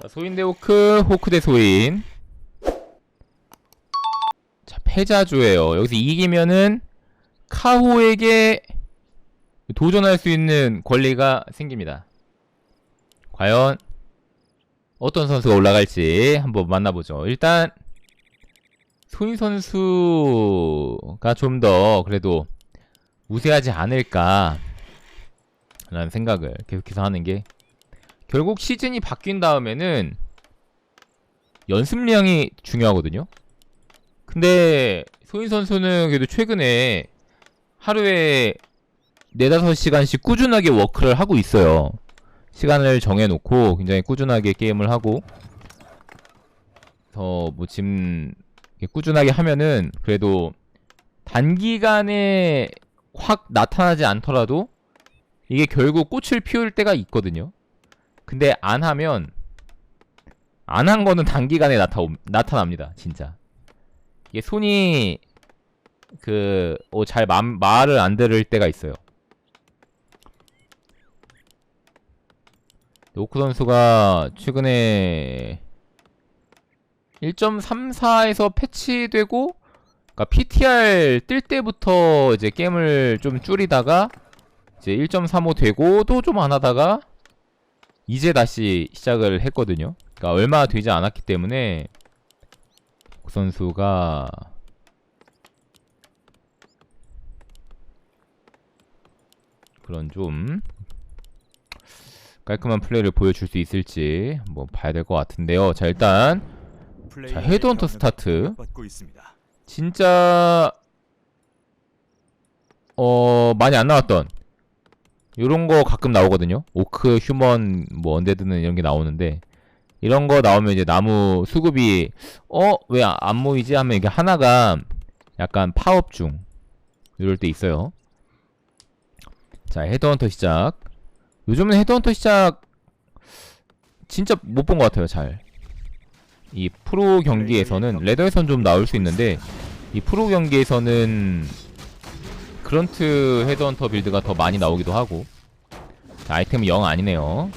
자, 소인 대 호크, 호크 대 소인. 자, 패자조예요. 여기서 이기면은 카호에게 도전할 수 있는 권리가 생깁니다. 과연 어떤 선수가 올라갈지 한번 만나보죠. 일단 소인 선수가 좀 더 그래도 우세하지 않을까 라는 생각을 계속해서 하는 게 결국 시즌이 바뀐 다음에는 연습량이 중요하거든요. 근데 소인 선수는 그래도 최근에 하루에 4, 5시간씩 꾸준하게 워크를 하고 있어요. 시간을 정해놓고 굉장히 꾸준하게 게임을 하고 더뭐 지금 이렇게 꾸준하게 하면은 그래도 단기간에 확 나타나지 않더라도 이게 결국 꽃을 피울 때가 있거든요. 근데 안 하면 안 한 거는 단기간에 나타 나타납니다. 진짜. 이게 손이 그잘 말을 안 들을 때가 있어요. 노크 선수가 최근에 1.34에서 패치되고 그러니까 PTR 뜰 때부터 이제 게임을 좀 줄이다가 이제 1.35 되고 또 좀 안 하다가 이제 다시 시작을 했거든요. 그러니까 얼마 되지 않았기 때문에 그 선수가 그런 좀 깔끔한 플레이를 보여줄 수 있을지 한번 봐야 될 것 같은데요. 자 일단 자, 헤드헌터 스타트. 진짜 어 많이 안 나왔던 요런 거 가끔 나오거든요. 오크, 휴먼, 뭐 언데드는 이런 게 나오는데 이런 거 나오면 이제 나무 수급이 어 왜 안 모이지 하면 이게 하나가 약간 파업 중 이럴 때 있어요. 자 헤드헌터 시작. 요즘은 헤드헌터 시작 진짜 못 본 것 같아요 잘. 이 프로 경기에서는 레더에선 좀 나올 수 있는데 이 프로 경기에서는 그런트 헤드헌터 빌드가 더 많이 나오기도 하고. 자, 아이템은 영 아니네요.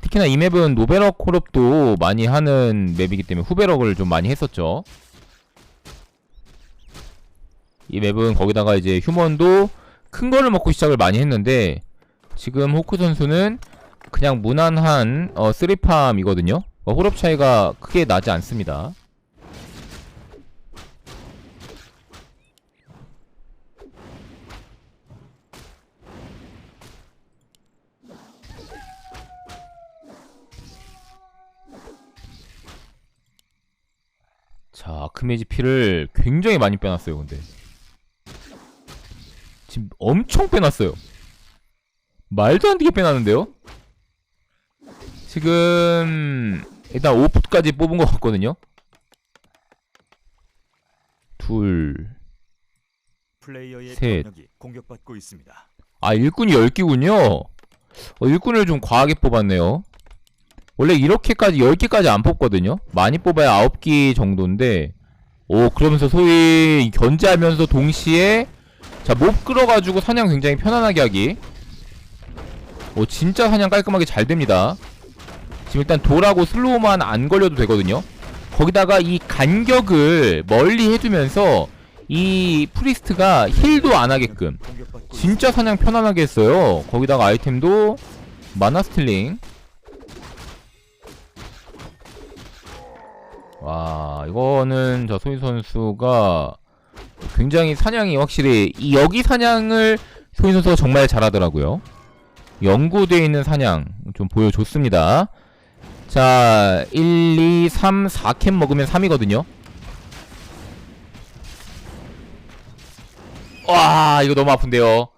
특히나 이 맵은 노베럭 콜업도 많이 하는 맵이기 때문에 후베럭을 좀 많이 했었죠. 이 맵은 거기다가 이제 휴먼도 큰 거를 먹고 시작을 많이 했는데 지금 호크 선수는 그냥 무난한 어, 쓰리팜이거든요. 어, 홀업 차이가 크게 나지 않습니다 자, 아크메지 피를 굉장히 많이 빼놨어요, 근데. 지금 엄청 빼놨어요. 말도 안 되게 빼놨는데요? 지금, 일단 5풋까지 뽑은 것 같거든요? 둘. 플레이어의 셋. 공격받고 있습니다. 아, 일꾼이 10기군요? 어, 일꾼을 좀 과하게 뽑았네요. 원래 이렇게까지 10개까지 안 뽑거든요? 많이 뽑아야 9기 정도인데, 오, 그러면서 소위 견제하면서 동시에, 자, 몹 끌어가지고 사냥 굉장히 편안하게 하기. 오, 진짜 사냥 깔끔하게 잘 됩니다. 지금 일단 돌하고 슬로우만 안 걸려도 되거든요? 거기다가 이 간격을 멀리 해두면서, 이 프리스트가 힐도 안 하게끔, 진짜 사냥 편안하게 했어요. 거기다가 아이템도 마나 스틸링. 와, 이거는 저 소희 선수가 굉장히 사냥이 확실히 이 여기 사냥을 소희 선수가 정말 잘하더라고요. 연구되어 있는 사냥 좀 보여줬습니다. 자, 1, 2, 3, 4캔 먹으면 3이거든요. 와 이거 너무 아픈데요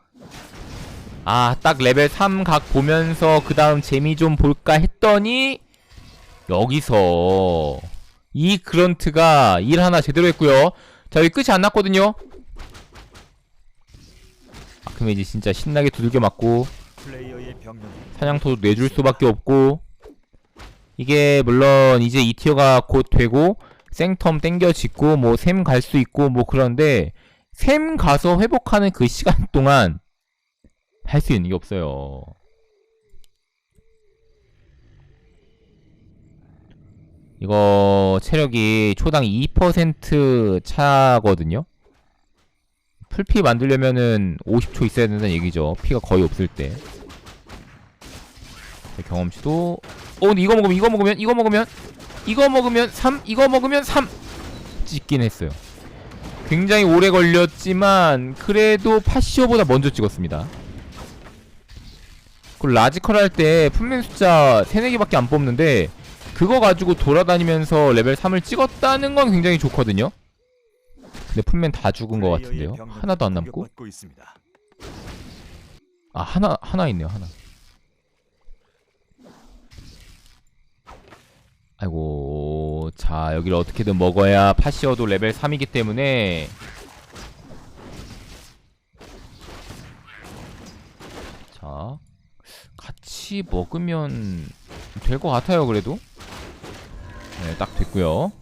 아 딱 레벨 3 각 보면서 그 다음 재미 좀 볼까 했더니 여기서 이 그런트가 일 하나 제대로 했고요 자 여기 끝이 안 났거든요 아크메지 진짜 신나게 두들겨 맞고 사냥토도 내줄 수밖에 없고 이게 물론 이제 2티어가 곧 되고 생텀 땡겨 짓고 뭐 샘 갈 수 있고 뭐 그런데 샘 가서 회복하는 그 시간 동안 할 수 있는 게 없어요. 이거 체력이 초당 2% 차거든요. 풀피 만들려면은 50초 있어야 된다는 얘기죠. 피가 거의 없을 때. 자, 경험치도 어 근데 이거 먹으면 이거 먹으면 이거 먹으면 이거 먹으면 3 이거 먹으면 3 찍긴 했어요. 굉장히 오래 걸렸지만 그래도 파시오보다 먼저 찍었습니다. 그 라지컬 할 때 품맨 숫자 3, 4개밖에 안 뽑는데 그거 가지고 돌아다니면서 레벨 3을 찍었다는 건 굉장히 좋거든요. 근데 품맨 다 죽은 것 같은데요. 하나도 안 남고. 아 하나 하나 있네요 하나. 아이고 자 여기를 어떻게든 먹어야 파시어도 레벨 3이기 때문에 자 같이 먹으면 될 것 같아요 그래도 네 딱 됐고요.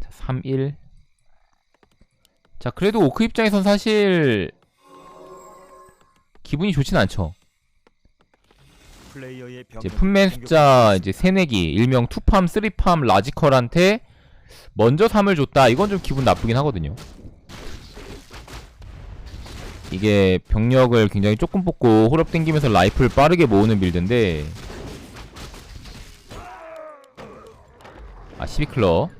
자 3, 1 자 그래도 오크 입장에선 사실 기분이 좋진 않죠. 플레이어의 이제 품맨 숫자. 이제 세네기 일명 투팜 쓰리팜 라지컬한테 먼저 3을 줬다. 이건 좀 기분 나쁘긴 하거든요. 이게 병력을 굉장히 조금 뽑고 홀업 땡기면서 라이플 빠르게 모으는 빌드인데 아 12클러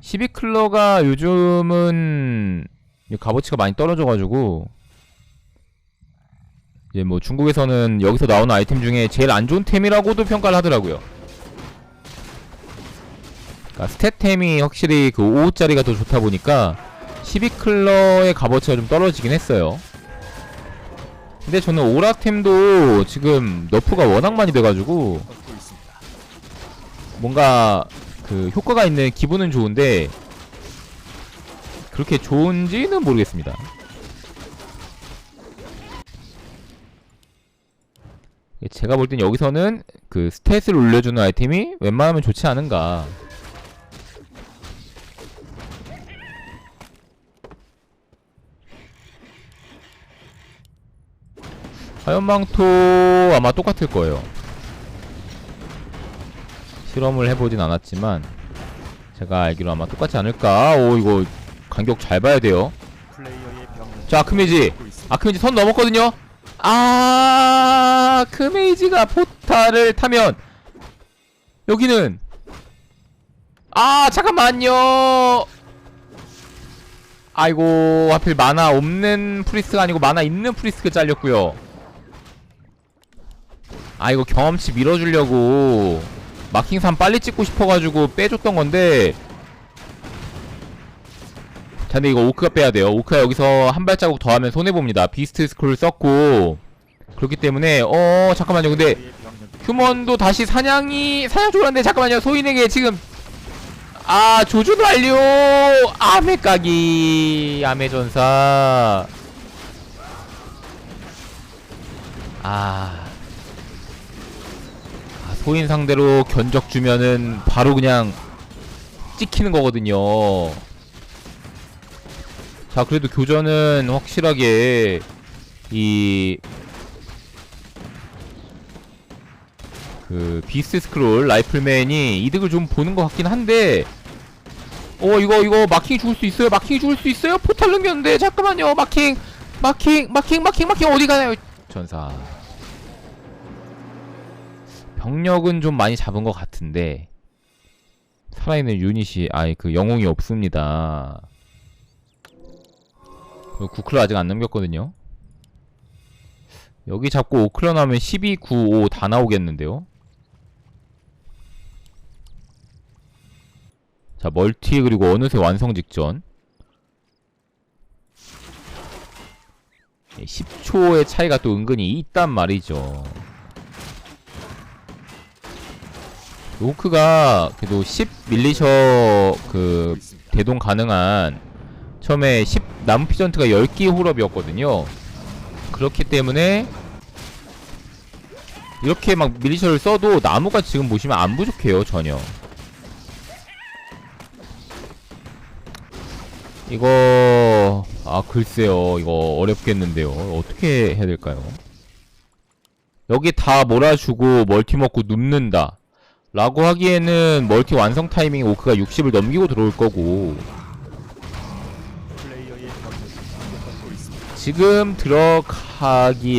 12클러가 요즘은 이 값어치가 많이 떨어져가지고 이제 뭐 중국에서는 여기서 나오는 아이템 중에 제일 안 좋은 템이라고도 평가를 하더라고요. 그러니까 스탯템이 확실히 그 5호짜리가 더 좋다 보니까 12클러의 값어치가 좀 떨어지긴 했어요. 근데 저는 오락템도 지금 너프가 워낙 많이 돼가지고. 뭔가 그 효과가 있는 기분은 좋은데 그렇게 좋은지는 모르겠습니다. 제가 볼 땐 여기서는 그 스탯을 올려주는 아이템이 웬만하면 좋지 않은가. 화염망토 아마 똑같을 거예요. 실험을 해보진 않았지만 제가 알기로 아마 똑같지 않을까. 오 이거 간격 잘 봐야 돼요. 자 아크메이지. 아크메이지 선 넘었거든요. 아 아크메이지가 포탈을 타면 여기는 아 잠깐만요. 아이고 하필 만화 없는 프리스가 아니고 만화 있는 프리스가 잘렸고요. 아 이거 경험치 밀어주려고 마킹3 빨리 찍고 싶어가지고 빼줬던 건데. 자 근데 이거 오크가 빼야 돼요. 오크가 여기서 한 발자국 더 하면 손해봅니다. 비스트 스크롤 썼고. 그렇기 때문에 어 잠깐만요. 근데 휴먼도 다시 사냥이 사냥 쪽으로는데 잠깐만요. 소인에게 지금 아 조준 완료! 아메 까기! 아메 전사. 아 아, 소인 상대로 견적 주면은 바로 그냥 찍히는 거거든요. 자, 그래도 교전은 확실하게 이 그 비스트 스크롤 라이플맨이 이득을 좀 보는 것 같긴 한데 어 이거 이거 마킹 죽을 수 있어요 마킹 죽을 수 있어요? 포탈 넘겼는데 잠깐만요 마킹 마킹 마킹 마킹 마킹 어디 가나요? 전사 병력은 좀 많이 잡은 것 같은데 살아있는 유닛이 아예 그 영웅이 없습니다. 그 구클러 아직 안 넘겼거든요. 여기 잡고 5클러 나면 12, 9, 5 다 나오겠는데요. 자 멀티 그리고 어느새 완성 직전. 10초의 차이가 또 은근히 있단 말이죠. 오크가 그래도 10 밀리셔 그. 대동 가능한 처음에 10 나무 피전트가 10기 홀업이었거든요. 그렇기 때문에 이렇게 막 밀리셔를 써도 나무가 지금 보시면 안 부족해요 전혀. 이거 아 글쎄요 이거 어렵겠는데요 어떻게 해야 될까요? 여기 다 몰아주고 멀티 먹고 눕는다 라고 하기에는 멀티 완성 타이밍 오크가 60을 넘기고 들어올 거고. 지금 들어가기에도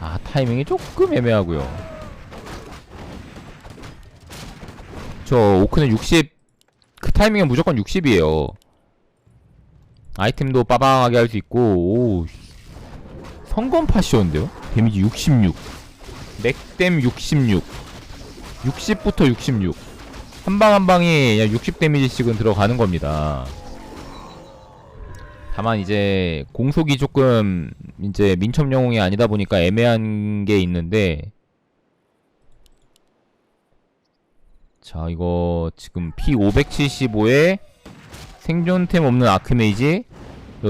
아 타이밍이 조금 애매하고요. 저 오크는 60 그 타이밍은 무조건 60이에요. 아이템도 빠방하게 할 수 있고 오 성검 파시온데요? 데미지 66 맥댐 66 60부터 66 한 방 한 방이 60 데미지씩은 들어가는 겁니다. 다만 이제 공속이 조금 이제 민첩 영웅이 아니다 보니까 애매한 게 있는데 자 이거 지금 P575에 생존템 없는 아크메이지.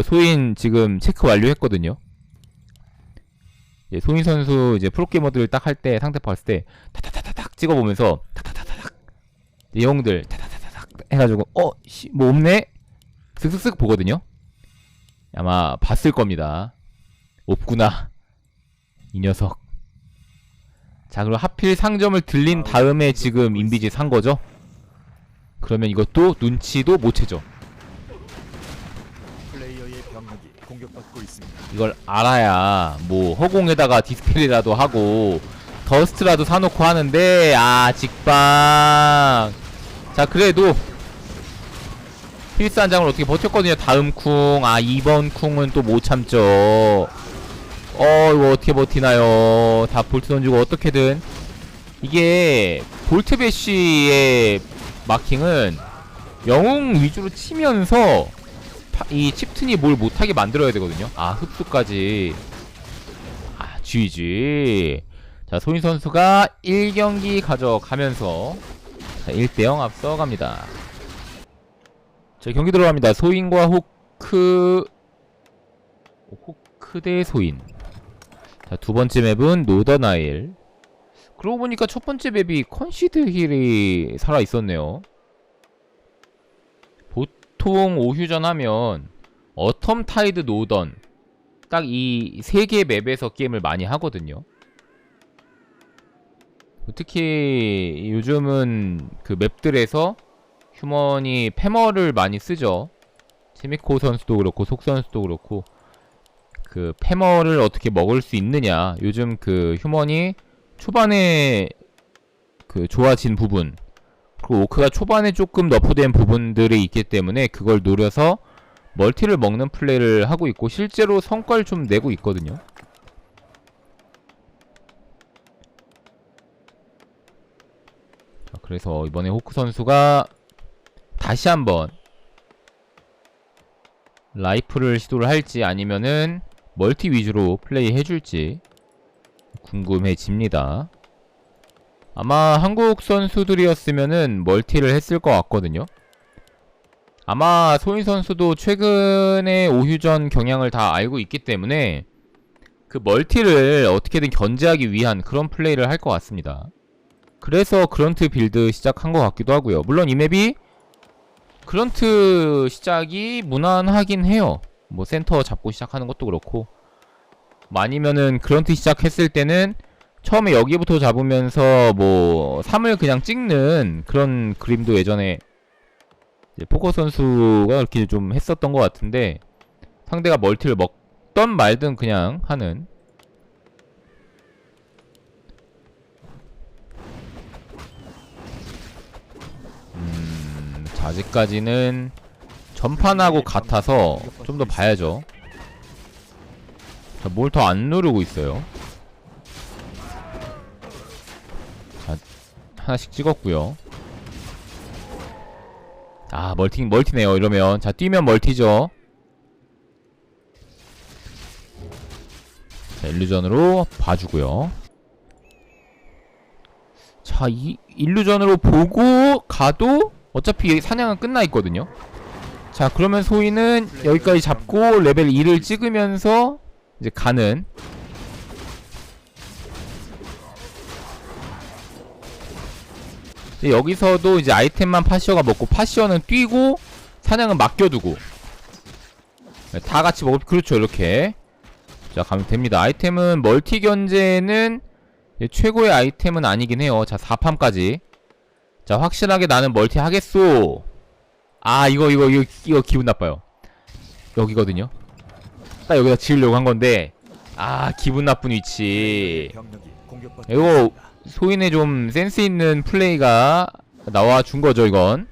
소인 지금 체크 완료했거든요. 이제 소인 선수 이제 프로게이머들 딱 할 때 상대 봤을 때 타타타타닥 찍어보면서 타타타타닥 내용들 타타타타닥 해가지고 어 씨 뭐 없네 슥슥슥 보거든요 아마 봤을 겁니다. 없구나. 이 녀석. 자, 그리고 하필 상점을 들린 다음에 지금 인비지 산 거죠? 그러면 이것도 눈치도 못 채죠. 이걸 알아야 뭐 허공에다가 디스플레이라도 하고 더스트라도 사놓고 하는데 아 직방 자 그래도 필스 한 장을 어떻게 버텼거든요 다음 쿵아 이번 쿵은 또 못 참죠 어 이거 어떻게 버티나요 다 볼트 던지고 어떻게든 이게 볼트 배쉬의 마킹은 영웅 위주로 치면서 파- 이 칩튼이 뭘 못하게 만들어야 되거든요. 아 흡수까지. 아 GG. 자 소인 선수가 1경기 가져가면서 자, 1대0 앞서갑니다. 자 경기 들어갑니다. 소인과 호크 호크 대 소인. 자 두 번째 맵은 노더나일. 그러고 보니까 첫 번째 맵이 컨시드 힐이 살아 있었네요. 보통 오휴전 하면 어텀 타이드 노던 딱 이 세 개 맵에서 게임을 많이 하거든요. 특히 요즘은 그 맵들에서 휴먼이 패머를 많이 쓰죠. 체미코 선수도 그렇고 속 선수도 그렇고 그 패머를 어떻게 먹을 수 있느냐. 요즘 그 휴먼이 초반에 그 좋아진 부분 그리고 오크가 초반에 조금 너프된 부분들이 있기 때문에 그걸 노려서 멀티를 먹는 플레이를 하고 있고 실제로 성과를 좀 내고 있거든요. 그래서 이번에 호크 선수가 다시 한번 라이프를 시도를 할지 아니면은 멀티 위주로 플레이 해줄지 궁금해집니다. 아마 한국 선수들이었으면은 멀티를 했을 것 같거든요. 아마 소인 선수도 최근에 오휴전 경향을 다 알고 있기 때문에 그 멀티를 어떻게든 견제하기 위한 그런 플레이를 할 것 같습니다. 그래서 그런트 빌드 시작한 것 같기도 하고요. 물론 이 맵이 그런트 시작이 무난하긴 해요. 뭐 센터 잡고 시작하는 것도 그렇고 뭐 아니면은 그런트 시작했을 때는 처음에 여기부터 잡으면서 뭐 3을 그냥 찍는 그런 그림도 예전에 포커 선수가 그렇게 좀 했었던 것 같은데 상대가 멀티를 먹던 말든 그냥 하는 아직까지는 전판하고 같아서 좀 더 봐야죠. 자, 뭘 더 안 누르고 있어요. 하나씩 찍었고요. 아 멀티 멀티네요. 이러면 자 뛰면 멀티죠. 자 일루전으로 봐주고요. 자 이 일루전으로 보고 가도 어차피 사냥은 끝나 있거든요. 자 그러면 소희는 여기까지 잡고 레벨 2를 찍으면서 이제 가는 근데 여기서도 이제 아이템만 파시어가 먹고 파시어는 뛰고 사냥은 맡겨두고 네, 다 같이 먹을 그렇죠 이렇게 자 가면 됩니다 아이템은 멀티 견제는 예, 최고의 아이템은 아니긴 해요. 자, 4팜까지. 자, 확실하게 나는 멀티 하겠소. 아, 이거, 이거, 이거, 이거 기분 나빠요. 여기거든요. 딱 여기다 지으려고 한 건데, 아, 기분 나쁜 위치. 이거. 소인의 좀 센스 있는 플레이가 나와 준 거죠, 이건.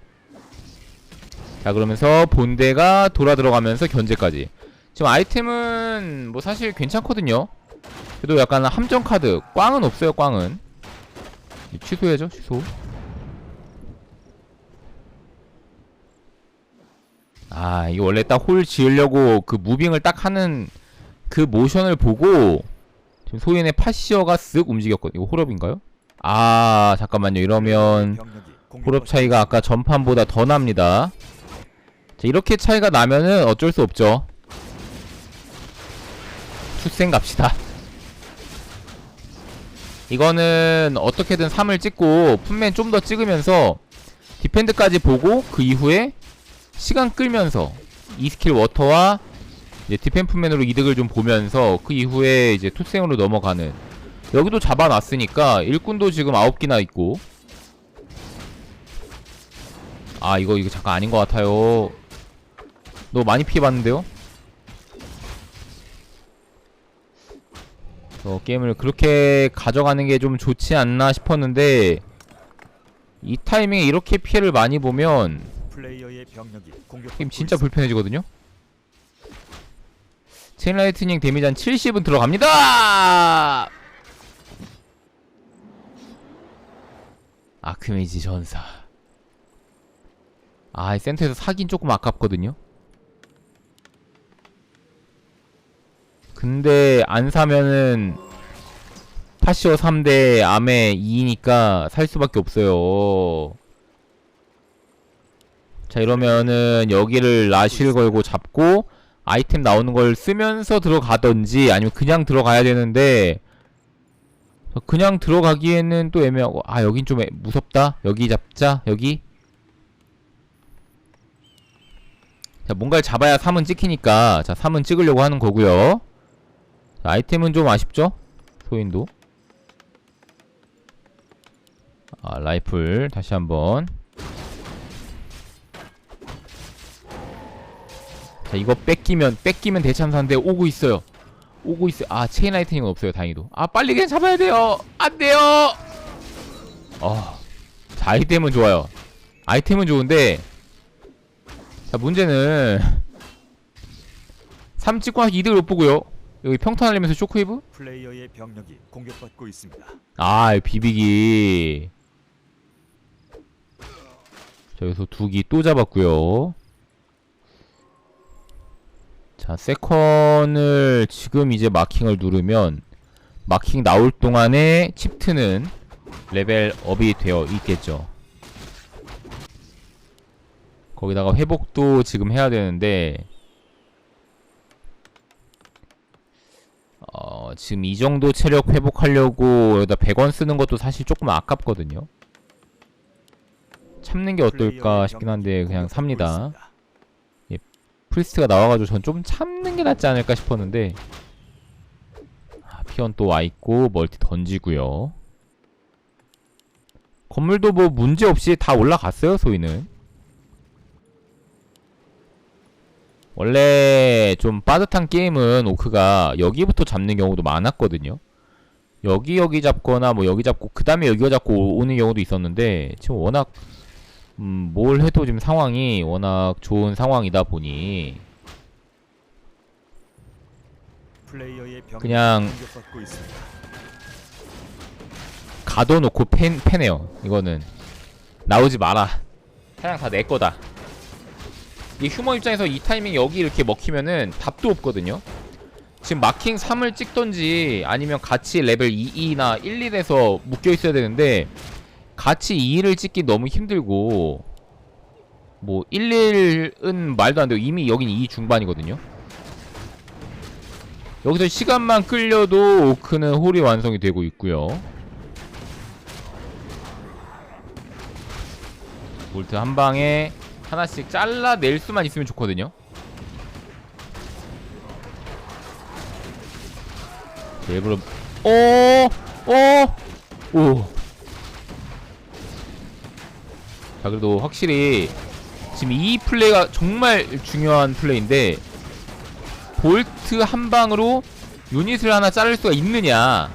자, 그러면서 본대가 돌아 들어가면서 견제까지. 지금 아이템은 뭐 사실 괜찮거든요. 그래도 약간 함정 카드. 꽝은 없어요, 꽝은. 취소해야죠, 취소. 아, 이거 원래 딱 홀 지으려고 그 무빙을 딱 하는 그 모션을 보고 지금 소인의 파시어가 쓱 움직였거든요. 이거 홀업인가요? 아, 잠깐만요. 이러면 홀업 차이가 아까 전판보다 더 납니다. 자, 이렇게 차이가 나면은 어쩔 수 없죠. 출생 갑시다. 이거는 어떻게든 3을 찍고 품맨 좀 더 찍으면서 디펜드까지 보고 그 이후에 시간 끌면서 이 스킬 워터와 이제 디펜 품맨으로 이득을 좀 보면서 그 이후에 이제 투생으로 넘어가는 여기도 잡아놨으니까 일꾼도 지금 9기나 있고 아 이거 이거 잠깐 아닌 것 같아요 너무 많이 피해봤는데요? 어, 게임을 그렇게 가져가는 게 좀 좋지 않나 싶었는데 이 타이밍에 이렇게 피해를 많이 보면 플레이어의 병력이 공격받고 게임 진짜. 불편해지거든요? 체인 라이트닝 데미지 한 70은 들어갑니다! 아크메이지 전사 아, 이 센터에서 사긴 조금 아깝거든요? 근데 안 사면은 파시오 3대 암에 2니까 살 수밖에 없어요. 자 이러면은 여기를 라쉬를 걸고 잡고 아이템 나오는 걸 쓰면서 들어가던지 아니면 그냥 들어가야 되는데 그냥 들어가기에는 또 애매하고 아 여긴 좀 애- 무섭다. 여기 잡자. 여기. 자 뭔가를 잡아야 3은 찍히니까 자 3은 찍으려고 하는 거고요. 자, 아이템은 좀 아쉽죠? 소인도. 아 라이플 다시 한번 자 이거 뺏기면 뺏기면 대참사인데 오고 있어요. 오고 있어요 아 체인 라이트닝은 없어요 다행히도. 아 빨리 그냥 잡아야 돼요. 안 돼요. 어 자, 아이템은 좋아요. 아이템은 좋은데 자 문제는 3 찍고 한 이득을 못 보고요. 여기 평탄 알리면서 쇼크웨이브? 플레이어의 병력이 공격받고 있습니다. 아 비비기. 자 여기서 두기 또 잡았고요 자 세컨을 지금 이제 마킹을 누르면 마킹 나올 동안에 칩트는 레벨 업이 되어 있겠죠 거기다가 회복도 지금 해야 되는데 어, 지금 이 정도 체력 회복하려고 여기다 100원 쓰는 것도 사실 조금 아깝거든요. 참는 게 어떨까 싶긴 한데 그냥 삽니다. 프리스트가 나와가지고 전 좀 참는 게 낫지 않을까 싶었는데 아, 피언 또 와있고 멀티 던지고요. 건물도 뭐 문제 없이 다 올라갔어요 소희는. 원래 좀 빠듯한 게임은 오크가 여기부터 잡는 경우도 많았거든요. 여기 여기 잡거나 뭐 여기 잡고 그 다음에 여기가 잡고 오는 경우도 있었는데 지금 워낙 음, 뭘 해도 지금 상황이 워낙 좋은 상황이다 보니 그냥. 가둬놓고 팬, 패네요. 이거는 나오지 마라. 사냥 다내 거다. 이 휴머 입장에서 이 타이밍 여기 이렇게 먹히면은 답도 없거든요. 지금 마킹 3을 찍던지 아니면 같이 레벨 2, 2나 1, 1에서 묶여 있어야 되는데 같이 2를 찍기 너무 힘들고 뭐 1, 1은 말도 안 돼요. 이미 여긴 2 중반이거든요. 여기서 시간만 끌려도 오크는 홀이 완성이 되고 있고요. 볼트 한 방에 하나씩 잘라낼 수만 있으면 좋거든요. 자, 일부러 어 어! 오. 자, 그래도 확실히 지금 이 플레이가 정말 중요한 플레이인데 볼트 한 방으로 유닛을 하나 자를 수가 있느냐?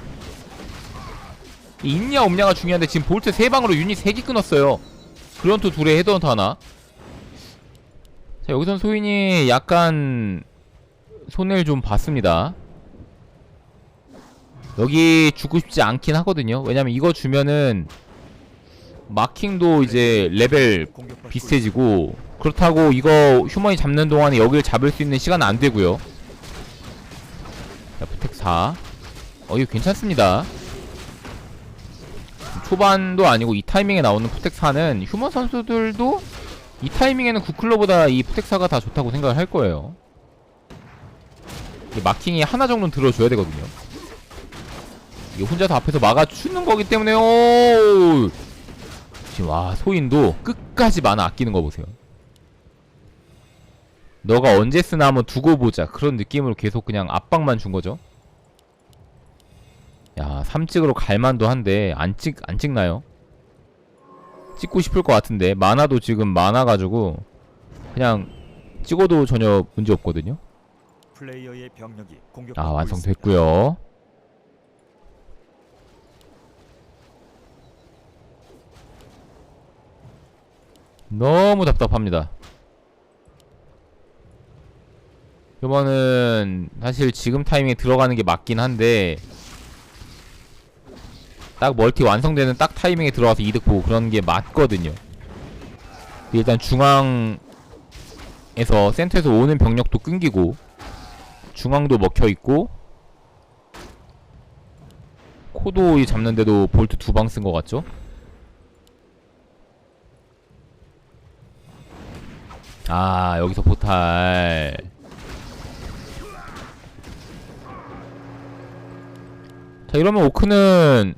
있냐 없냐가 중요한데 지금 볼트 세 방으로 유닛 세 개 끊었어요. 그런투 둘에 헤드헌터 하나. 자 여기선 소인이 약간 손해를 좀 봤습니다. 여기 주고 싶지 않긴 하거든요. 왜냐면 이거 주면은 마킹도 이제 레벨 공격받고 비슷해지고 그렇다고 이거 휴먼이 잡는 동안에 여기를 잡을 수 있는 시간은 안 되고요. 자 부텍 4 어 이거 괜찮습니다. 초반도 아니고 이 타이밍에 나오는 푸텍 4는 휴먼 선수들도 이 타이밍에는 구클러보다 이 푸텍 4가 다 좋다고 생각을 할 거예요. 이 마킹이 하나 정도는 들어줘야 되거든요. 이게 혼자서 앞에서 막아주는 거기 때문에 오 지금 와 소인도 끝까지 만화 아끼는 거 보세요. 너가 언제 쓰나 한번 두고 보자 그런 느낌으로 계속 그냥 압박만 준 거죠. 야 삼찍으로 갈만도 한데 안 찍 안 찍나요? 찍고 싶을 것 같은데 만화도 지금 많아가지고 그냥 찍어도 전혀 문제 없거든요. 플레이어의 병력이 아. 완성됐고요. 너무 답답합니다. 이번은 사실 지금 타이밍에 들어가는 게 맞긴 한데 딱 멀티 완성되는 딱 타이밍에 들어가서 이득 보고 그런 게 맞거든요. 일단 중앙에서 센터에서 오는 병력도 끊기고 중앙도 먹혀 있고 코도 잡는데도 볼트 두 방 쓴 것 같죠? 아 여기서 포탈 자 이러면 오크는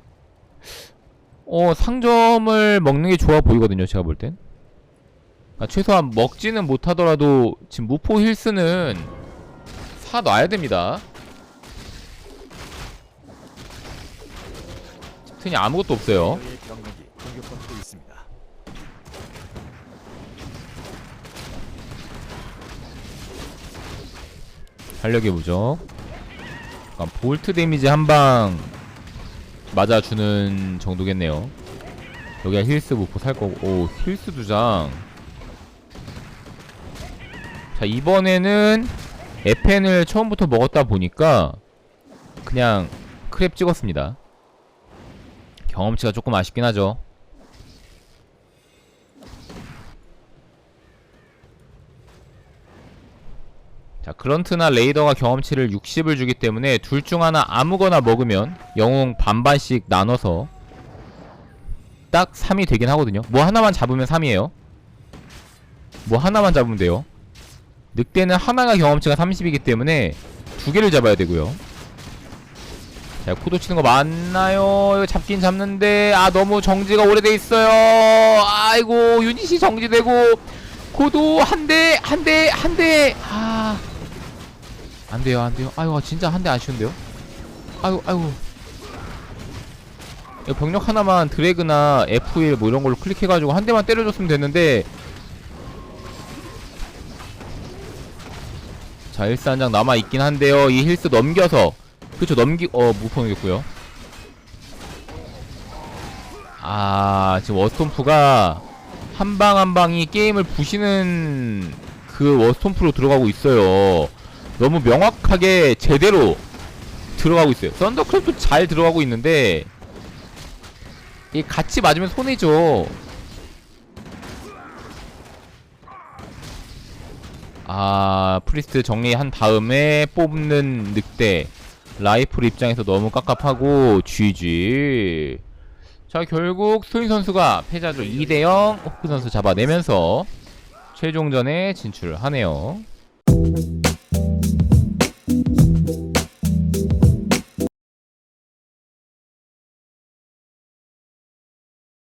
어 상점을 먹는 게 좋아 보이거든요 제가 볼 땐. 아, 최소한 먹지는 못하더라도 지금 무포 힐스는 사놔야 됩니다. 스튼이 아무것도 없어요. 활력의 무적. 약간 볼트 데미지 한 방 맞아주는 정도겠네요. 여기가 힐스 무포 살 거고, 오, 힐스 두 장. 자, 이번에는 에펜을 처음부터 먹었다 보니까 그냥 크랩 찍었습니다. 경험치가 조금 아쉽긴 하죠. 자, 그런트나 레이더가 경험치를 60을 주기 때문에 둘 중 하나 아무거나 먹으면 영웅 반반씩 나눠서 딱 3이 되긴 하거든요. 뭐 하나만 잡으면 3이에요. 뭐 하나만 잡으면 돼요. 늑대는 하나가 경험치가 30이기 때문에 두 개를 잡아야 되고요. 자, 코도 치는 거 맞나요? 잡긴 잡는데 아 너무 정지가 오래돼 있어요. 아이고 유닛이 정지되고 코도 한 대, 한 대, 한 대. 아. 안 돼요, 안 돼요. 아이고, 진짜 한 대 아쉬운데요? 아이고. 이거 병력 하나만 드래그나 F1 뭐 이런 걸로 클릭해가지고 한 대만 때려줬으면 됐는데. 자, 힐스 한 장 남아있긴 한데요. 이 힐스 넘겨서. 그쵸, 넘기, 어, 무포 넘겼고요. 아, 지금 워스톰프가 한 방 한 방이 게임을 부시는 그 워스톰프로 들어가고 있어요. 너무 명확하게 제대로 들어가고 있어요. 썬더크랩도 잘 들어가고 있는데 이 같이 맞으면 손해죠. 아 프리스트 정리한 다음에 뽑는 늑대 라이플 입장에서 너무 깝깝하고 GG 자 결국 소인 선수가 패자조 2대0 호크 선수 잡아내면서 최종전에 진출하네요